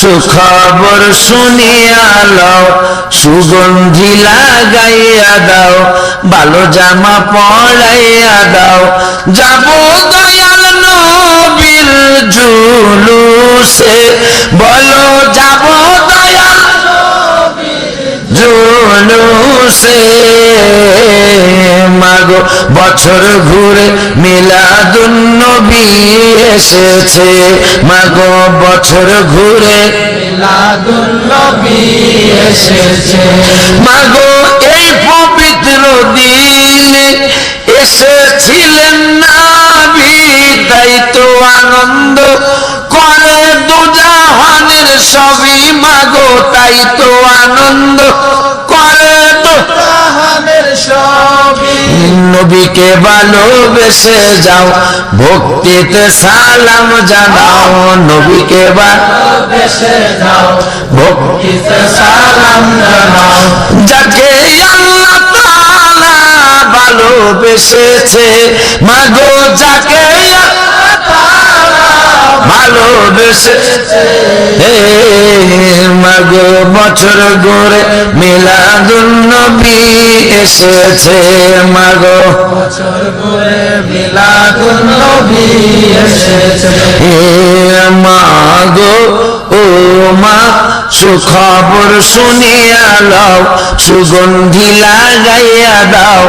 সুখবর শুনিয়া লও, সুগন্ধি লাগাইয়া দাও ভালো জামা পড়াইয়া দাও। যাব দয়াল নবীর জুলুসে, বলো যাব দয়াল জুলুসে। বছর ঘুরে মিলাদুন্নবী এসেছে। মাগো বছর ঘুরে মিলাদুন্নবী এসেছে। মাগো এই পবিত্র দিনে এসেছিলেন নাবি তাই তো আনন্দ করে দুজাহানের সবই। মাগো তাই তো আনন্দ করে তো নবীকে ভালোবেসে যাও, ভক্তিতে সালাম জানাও। নবীকে দেশে যাও, ভক্তিতে সালাম জানাও। যাকে আল্লাহ তাআলা ভালোবেসেছে, মাগো যাকে ভালোবেসেছে হে, মাগো, বছর নবী এসেছে, মাগো। বছর মিলাদুন্নবী এসেছে মাগো, ও মা, সুখবর শুনিয়া লও, সুগন্ধি লাগাইয়া দাও,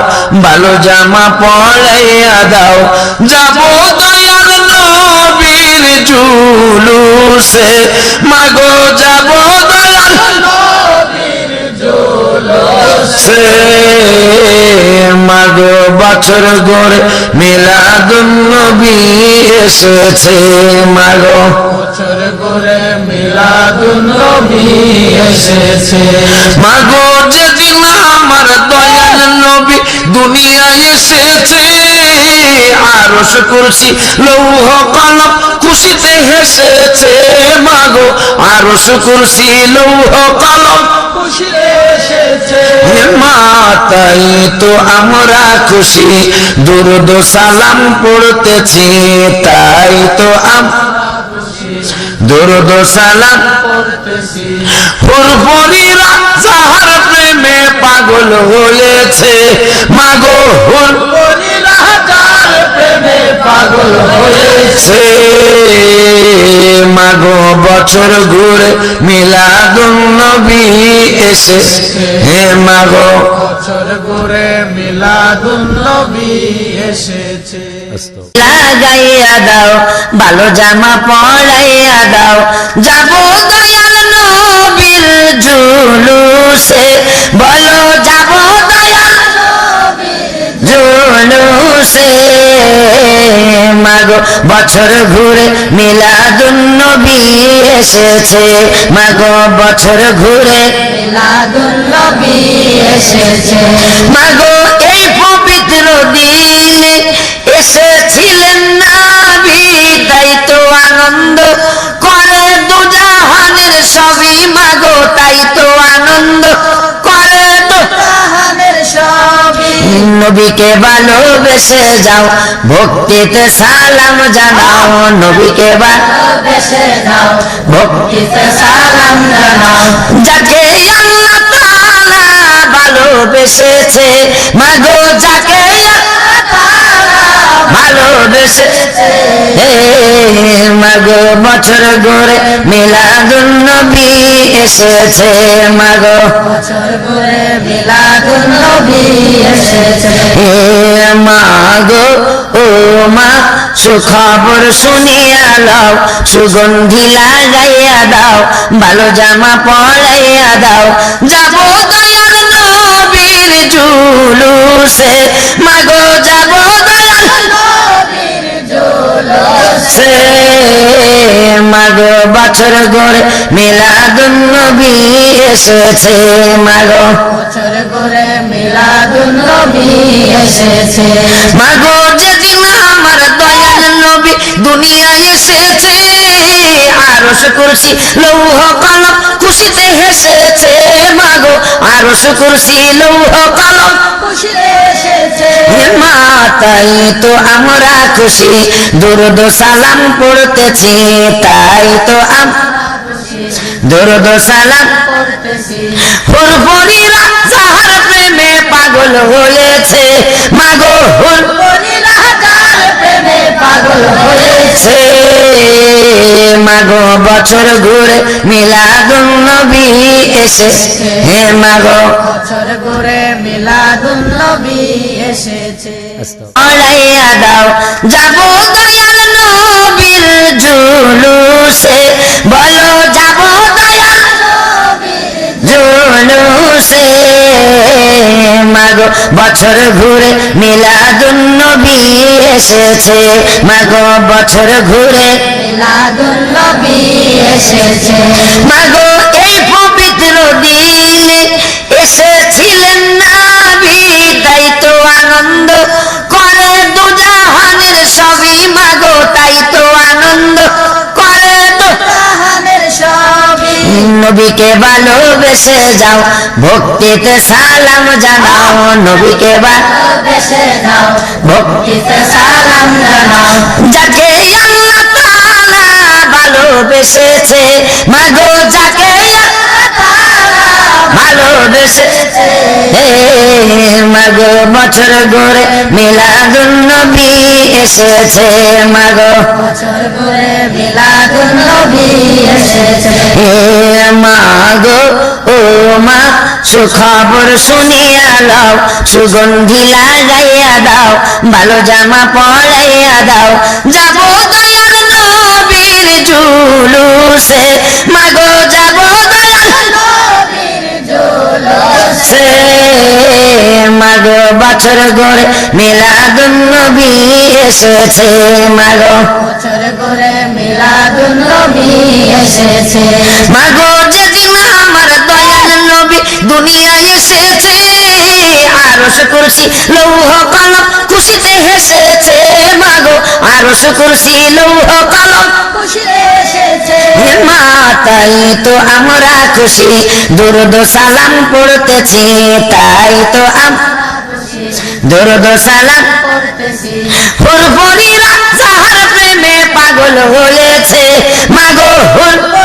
ভালো জামা পরাইয়া দাও। যাব জুলুসে মাগো যাব দয়াল। সে মাগো বছর গড়ে মিলাদুন নবী এসেছে মাগো। বছর ঘুরে মিলাদুন্নবী এসেছে। মাগো যেদিন আমার দয়াল নবী দুনিয়ায় এসেছে। আরস কুরসি লৌহ কলম খুশিতে হেসেছে মাগো। আরস কুরসি লৌহ কলম মাতাই তো আমরা খুশি। দুরুদ সালাম পড়তেছি, তাই তো দুরুদ সালাম পড়তেছি। হুরপুরিরা প্রেমে পাগল হয়েছে, মাগো হুর করিলা যার প্রেমে পাগল হয়েছে। মাগো বছর ঘুরে মিলাদুন নবী এসে। হে মাগো বছর ঘুরে মিলাদুন্নবী এসেছে। লাগাইয়া দাও ভালো জামা পরাইয়া দাও। যাব দয়াল নবীর জুলুসে। বলো যাব দয়াল জুলুসে। মাগো বছর ঘুরে মিলাদুন নবী এসেছে। মাগো বছর ঘুরে মিলাদুন এসেছে। মাগো এই পবিত্র দিনে এসেছিলেন নাবি তাই তো আনন্দ করে দুজাহানের সবই। মাগো তাই তো আনন্দ সবই নবীকে ভালোবেসে যাও, ভক্তিতে সালাম জানাও, নবীকে ভালোবেসে যাও, ভক্তিতে সালাম জানাও। যাকে আল্লাহ তাআলা ভালোবেসেছে, মাগো যাকে হে মাগো বছর ঘুরে মিলাদুন নবী এসেছে ও মা, সুখবর শুনিয়া লও, সুগন্ধি লাগাইয়া দাও, ভালো জামা পরাইয়া দাও। যাব দয়াল নবীর জুলুসে মাগো সে মাগো বছর গড়ে মিলাদুন নবী এসেছে মাগো। বছর গড়ে মিলাদুন নবী এসেছে। মাগো যেদিন আমার দয়াল নবী দুনিয়ায় এসেছে আরস কুরসি লৌহ কলম খুশিতে হেসেছে মাগো। আরস কুরসি লৌহ কলম খুশিতে এসেছে মাতাই তো আমরা খুশি। দুরুদ সালাম পড়তেছি, তাই তো দুরুদ সালাম হুরফুরিরা যাহার প্রেমে পাগল হয়েছে। মাগো প্রেমে পাগল হয়েছে। এসেছে মাগো বছর ঘুরে মিলাদুন নবী এসে। হে মাগো। বছর ঘুরে মিলাদুন নবী এসেছে। অড়াইয়া দাও যাব দয়াল নবীর জুলুসে। বলো যাব দয়াল জুলুসে। মাগো বছর ঘুরে মিলাদুন নবী এসেছে মাগো বছর ঘুরে। মিলাদুন নবী এসেছে। মাগো এই পবিত্র দিনে এসেছিলেন নবীকে ভালোবেসে যাও। ভক্তিতে সালাম জানাও। নবীকে ভালোবেসে যাও। ভক্তিতে সালাম জানাও। যাকে আল্লাহ তাআলা ভালোবেসেছে, মাগো যাকে ভালোবেসেছে হে মাগো, বছর ঘুরে মিলাদুন নবী এসেছে মাগো। মাগো, ও মা, সুখবর শুনিয়া দাও, সুগন্ধি লাগাইয়া দাও, ভালো জামা পরাইয়া দাও। যাব দয়াল নবীর জুলুসে, মাগো, যাব দয়াল সে মাগো বছর গড়ে মিলাদুন নবী এসেছে মাগো। বছর ঘুরে মিলাদুন নবী এসেছে। মাগো যেদিন আমার দয়াল নবী দুনিয়ায় এসেছে আরশ কুরসি লৌহ কলম খুশিতে হেসেছে মাগো। আরশ কুরসি লৌহ কলম খুশিতে মাতাই তো আমরা খুশি। দুরুদ সালাম পড়তেছি, তাই তো দুরুদ সালাম হুরফুরিরা যাহার প্রেমে পাগল হয়েছে। মাগো হুর বলিরা যার প্রেমে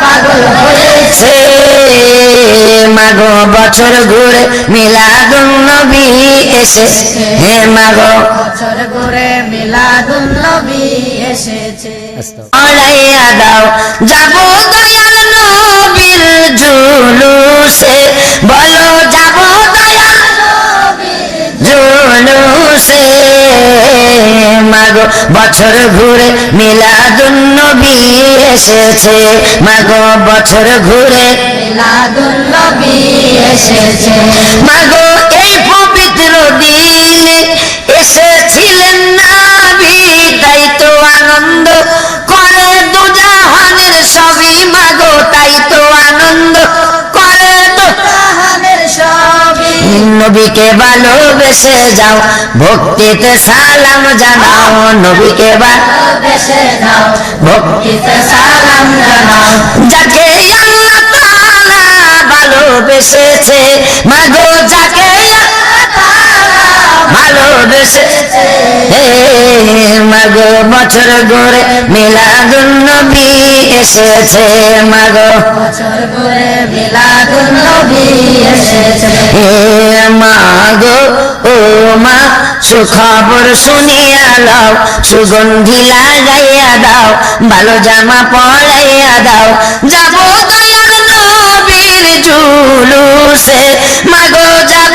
পাগল হয়েছে। মাগো বছর ঘুরে মিলাদুন নবী এসে হে মাগো বছর ঘুরে মিলাদুন নবী এসেছে। অড়াইয়া দাও যাব দয়াল নবীর জুলুসে। বলো যাব দয়াল জুলুসে। মাগো, বছর ঘুরে মিলাদুন নবী এসেছে। মাগো, বছর ঘুরে মিলাদুন নবী এসেছে। মাগো, এই পবিত্র দিনে এসেছিলেন নাবি তাই তো আনন্দ নবীকে ভালোবেসে যাও, ভক্তিতে সালাম জানাও, নবীকে ভালোবেসে যাও, ভক্তিতে সালাম জানাও। যাকে আল্লাহ তাআলা ভালোবেসেছে মাগো যাকে ভালোবেসেছে মাগো, বছর ঘুরে মিলাদুন নবী এসেছে, মাগো। মাগো, ও মা, সুখবর শুনিয়া দাও, সুগন্ধি লাগাইয়া দাও, ভালো জামা পরাইয়া দাও। যাব দয়াল নবীর জুলুসে, মাগো, যাব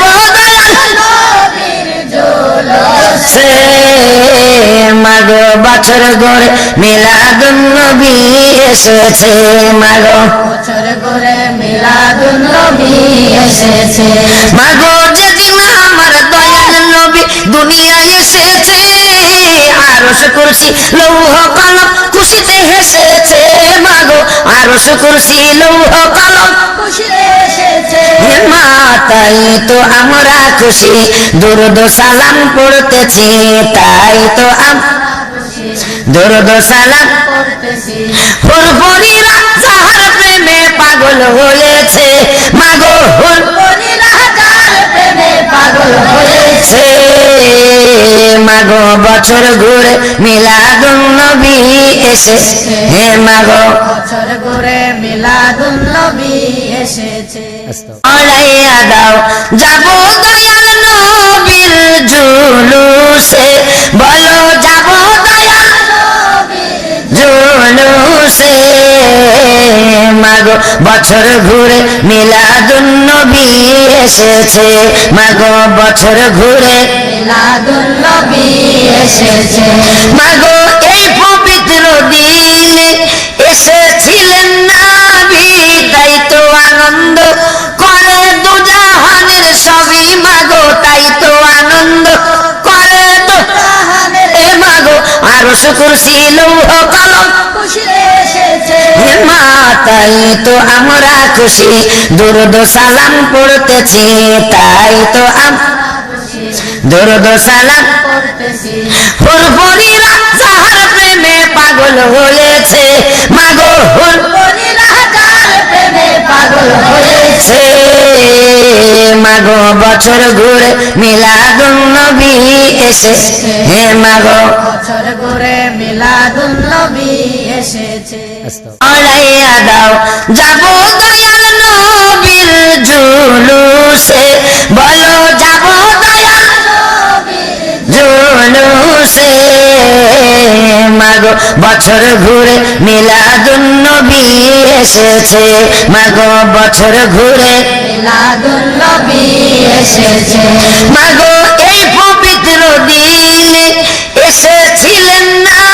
বছর গড়ে মিলাদুন নবী এসেছে মাগো। বছর ঘুরে মিলাদুন নবী এসেছে। মাগো যেদিন আমার দয়াল নবী দুনিয়ায় এসেছে আরশ কুরসি লৌহ কলম খুশিতে হেসেছে মাগো। আরশ কুরসি লৌহ কলম খুশিতে মাতাই তো আমরা খুশি দুরুদ সালাম পড়তেছি তাই তো আম দুরুদ সালাম। যাহার প্রেমে পাগল হয়েছে। মাগো প্রেমে পাগল হয়েছে। মাগো বছর ঘুরে মিলাদুন নবী এসে হে মাগো বছর ঘুরে মিলাদুন নবী এসেছে। অড়াইয়া দাও যাব দয়াল নবীর জুলুসে। বলো বছর ঘুরে মিলাদুন নবী এসেছে। মাগো বছর ঘুরে মিলাদুন নবী এসেছে। মাগো এই পবিত্র দিনে এসেছিলেন নাবি তাই তো আনন্দ করে দুজাহানের সবই। মাগো তাই তো আনন্দ করে তো এ মাগো আরও শুকুর ছিল কলম। খুশি মা তাই তো আমরা খুশি। দুরুদ সালাম পড়তেছি তাই তো দুরুদ সালাম যাহার প্রেমে পাগল হয়েছে। মাগো প্রেমে পাগল হয়েছে। মাগো বছর ঘুরে মিলাদুন নবী এসে হে মাগো বছর ঘুরে মিলাদুন নবী এসেছে। অড়াইয়া দাও, যাব মাগো, বছর ঘুরে মিলাদুন নবী এসেছে। মাগো, বছর ঘুরে মিলাদুন নবী এসেছে। মাগো, এই পবিত্র দিনে এসেছিলেন না